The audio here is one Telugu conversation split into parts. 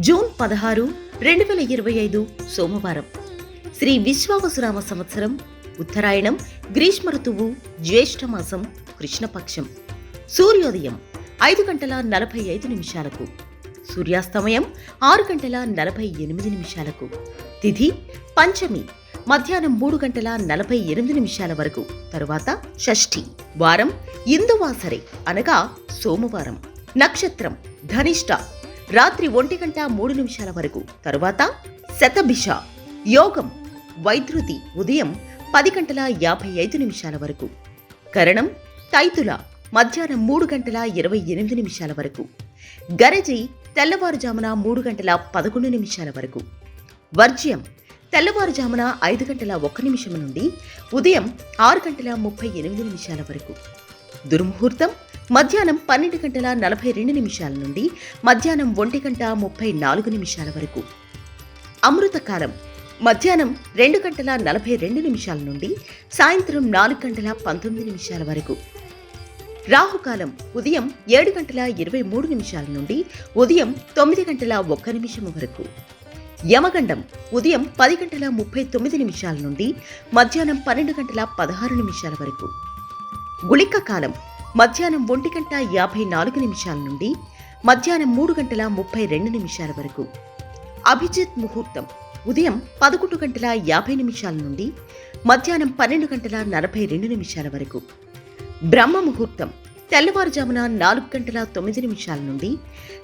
జూన్ పదహారు రెండు వేల ఇరవై ఐదు సోమవారం. శ్రీ విశ్వావసురామ సంవత్సరం ఉత్తరాయణం గ్రీష్మ ఋతువు జ్యేష్ఠమాసం కృష్ణపక్షం. సూర్యోదయం ఐదు గంటల నలభై ఐదు నిమిషాలకు. సూర్యాస్తమయం ఆరు గంటల నలభై ఎనిమిది నిమిషాలకు. తిథి పంచమి మధ్యాహ్నం మూడు గంటల నలభై ఎనిమిది నిమిషాల వరకు. తరువాత షష్ఠి వారం ఇందువాసరే అనగా సోమవారం. నక్షత్రం ధనిష్ట రాత్రి ఒంటి గంట మూడు నిమిషాల వరకు. తరువాత శతభిష. యోగం. వైద్యుతి ఉదయం పది గంటల యాభై ఐదు నిమిషాల వరకు. కరణం. తైతుల. మధ్యాహ్నం మూడు గంటల ఇరవై ఎనిమిది నిమిషాల వరకు. గరజి. తెల్లవారుజామున మూడు గంటల పదకొండు నిమిషాల వరకు. వర్జ్యం. తెల్లవారుజామున ఐదు గంటల ఒక్క నిమిషం నుండి ఉదయం ఆరు గంటల ముప్పై ఎనిమిది నిమిషాల వరకు. దుర్ముహూర్తం. మధ్యాహ్నం పన్నెండు గంటల నలభై రెండు నిమిషాల నుండి మధ్యాహ్నం ఒంటి గంట ముప్పై నాలుగు నిమిషాల వరకు. అమృతకాలం మధ్యాహ్నం రెండు గంటల నలభై రెండు నిమిషాల నుండి సాయంత్రం నాలుగు గంటల పంతొమ్మిది నిమిషాల వరకు. రాహుకాలం. ఉదయం ఏడు గంటల ఇరవై మూడు నిమిషాల నుండి ఉదయం తొమ్మిది గంటల ఒక్క నిమిషం వరకు. యమగండం. ఉదయం పది గంటల ముప్పై తొమ్మిది నిమిషాల నుండి మధ్యాహ్నం పన్నెండు గంటల పదహారు నిమిషాల వరకు. గుళిక కాలం. మధ్యాహ్నం ఒంటి గంట యాభై నాలుగు నిమిషాల నుండి మధ్యాహ్నం మూడు గంటల ముప్పై రెండు నిమిషాల వరకు. అభిజిత్ ముహూర్తం. ఉదయం పదకొండు గంటల యాభై నిమిషాల నుండి మధ్యాహ్నం పన్నెండు గంటల నలభై రెండు నిమిషాల వరకు. బ్రహ్మ ముహూర్తం. తెల్లవారుజామున నాలుగు గంటల తొమ్మిది నిమిషాల నుండి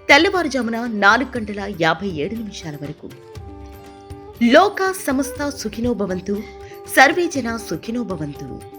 తెల్లవారుజామున నాలుగు గంటల యాభై ఏడు నిమిషాల వరకు. లోక సమస్త సుఖినోభవంతు సర్వేజన సర్వే జన